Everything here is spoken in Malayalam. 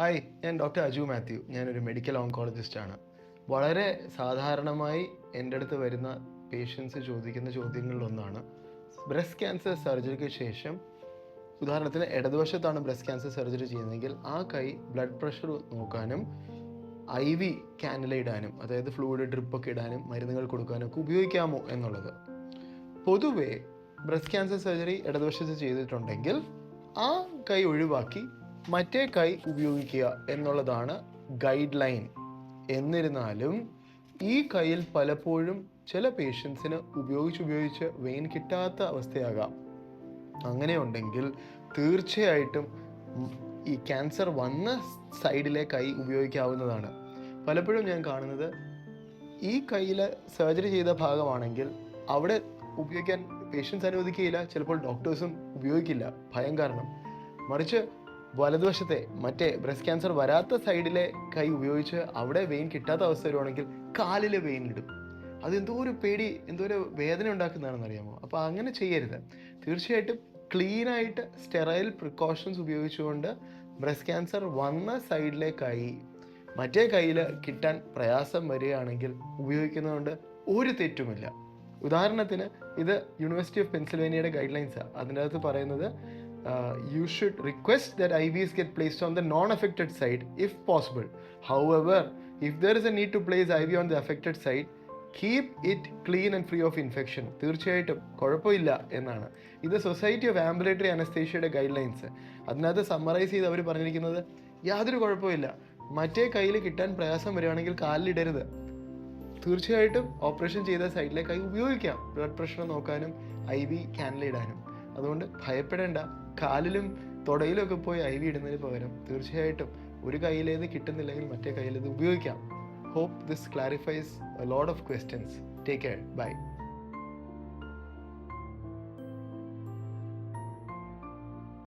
ഹായ് ഞാൻ ഡോക്ടർ അജു മാത്യു. ഞാനൊരു മെഡിക്കൽ ഓങ്കോളജിസ്റ്റ് ആണ്. വളരെ സാധാരണമായി എന്റെ അടുത്ത് വരുന്ന പേഷ്യൻസ് ചോദിക്കുന്ന ചോദ്യങ്ങളിലൊന്നാണ്. ബ്രസ്റ്റ് ക്യാൻസർ സർജറിക്ക് ശേഷം ഉദാഹരണത്തിന് ഇടതുവശത്താണ് ബ്രസ്റ്റ് ക്യാൻസർ സർജറി ചെയ്യുന്നതെങ്കിൽ ആ കൈ ബ്ലഡ് പ്രഷർ നോക്കാനും ഐ വി ക്യാനല ഇടാനും അതായത് ഫ്ലൂയിഡ് ഡ്രിപ്പൊക്കെ ഇടാനും മരുന്നുകൾ കൊടുക്കാനും ഒക്കെ ഉപയോഗിക്കാമോ എന്നുള്ളത്. പൊതുവേ ബ്രസ്റ്റ് ക്യാൻസർ സർജറി ഇടതുവശത്ത് ചെയ്തിട്ടുണ്ടെങ്കിൽ ആ കൈ ഒഴിവാക്കി മറ്റേ കൈ ഉപയോഗിക്കുക എന്നുള്ളതാണ് ഗൈഡ് ലൈൻ എന്നിരുന്നാലും ഈ കൈയിൽ പലപ്പോഴും ചില പേഷ്യൻസിന് ഉപയോഗിച്ച് ഉപയോഗിച്ച് വെയിൻ കിട്ടാത്ത അവസ്ഥയാകാം. അങ്ങനെയുണ്ടെങ്കിൽ തീർച്ചയായിട്ടും ഈ ക്യാൻസർ വന്ന സൈഡിലെ കൈ ഉപയോഗിക്കാവുന്നതാണ്. പലപ്പോഴും ഞാൻ കാണുന്നത് ഈ കയ്യിൽ സർജറി ചെയ്ത ഭാഗമാണെങ്കിൽ അവിടെ ഉപയോഗിക്കാൻ പേഷ്യൻസ് അനുവദിക്കുകയില്ല ചിലപ്പോൾ ഡോക്ടേഴ്സും ഉപയോഗിക്കില്ല. ഭയം കാരണം. മറിച്ച് വലതുവശത്തെ മറ്റേ ബ്രസ്റ്റ് ക്യാൻസർ വരാത്ത സൈഡിലെ കൈ ഉപയോഗിച്ച് അവിടെ വെയിൻ കിട്ടാത്ത അവസ്ഥ വരുവാണെങ്കിൽ കാലിലെ ഇടും. അത് എന്തോ ഒരു പേടി എന്തോ ഒരു വേദന ഉണ്ടാക്കുന്നതാണെന്ന് അറിയാമോ? അപ്പോൾ അങ്ങനെ ചെയ്യരുത്. തീർച്ചയായിട്ടും ക്ലീനായിട്ട് സ്റ്റെറൈൽ പ്രിക്കോഷൻസ് ഉപയോഗിച്ചുകൊണ്ട് ബ്രസ്റ്റ് ക്യാൻസർ വന്ന സൈഡിലെ കൈ മറ്റേ കയ്യിൽ കിട്ടാൻ പ്രയാസം വരികയാണെങ്കിൽ ഉപയോഗിക്കുന്നതുകൊണ്ട് ഒരു തെറ്റുമില്ല. ഉദാഹരണത്തിന് ഇത് യൂണിവേഴ്സിറ്റി ഓഫ് പെൻസിൽവേനിയയുടെ ഗൈഡ് ലൈൻസാണ് അതിന്റെ അകത്ത് പറയുന്നത് you should request that I Vs get on on the non side however if there is a need to place I V on the affected side keep it clean and free of infection തീർച്ചയായിട്ടും കുഴപ്പമില്ല എന്നാണ്. ഇത് സൊസൈറ്റി ഓഫ് ആംബുലേറ്ററി അനസ്തേഷ്യയുടെ ഗൈഡ് ലൈൻസ് അതിനകത്ത് സമ്മറൈസ് ചെയ്ത് അവർ പറഞ്ഞിരിക്കുന്നത് യാതൊരു കുഴപ്പമില്ല. മറ്റേ കയ്യിൽ കിട്ടാൻ പ്രയാസം വരികയാണെങ്കിൽ കാലിലിടരുത് തീർച്ചയായിട്ടും ഓപ്പറേഷൻ ചെയ്ത സൈഡിലെ കൈ ഉപയോഗിക്കാം. ബ്ലഡ് പ്രഷർ നോക്കാനും ഐ വി ഇടാനും. അതുകൊണ്ട് ഭയപ്പെടേണ്ട. കാലിലും തുടയിലും ഒക്കെ പോയി ഐ വി ഇടുന്നതിന് പകരം തീർച്ചയായിട്ടും ഒരു കയ്യിലേത് കിട്ടുന്നില്ലെങ്കിൽ മറ്റേ കയ്യിലേത് ഉപയോഗിക്കാം. Hope this clarifies a load of questions take care bye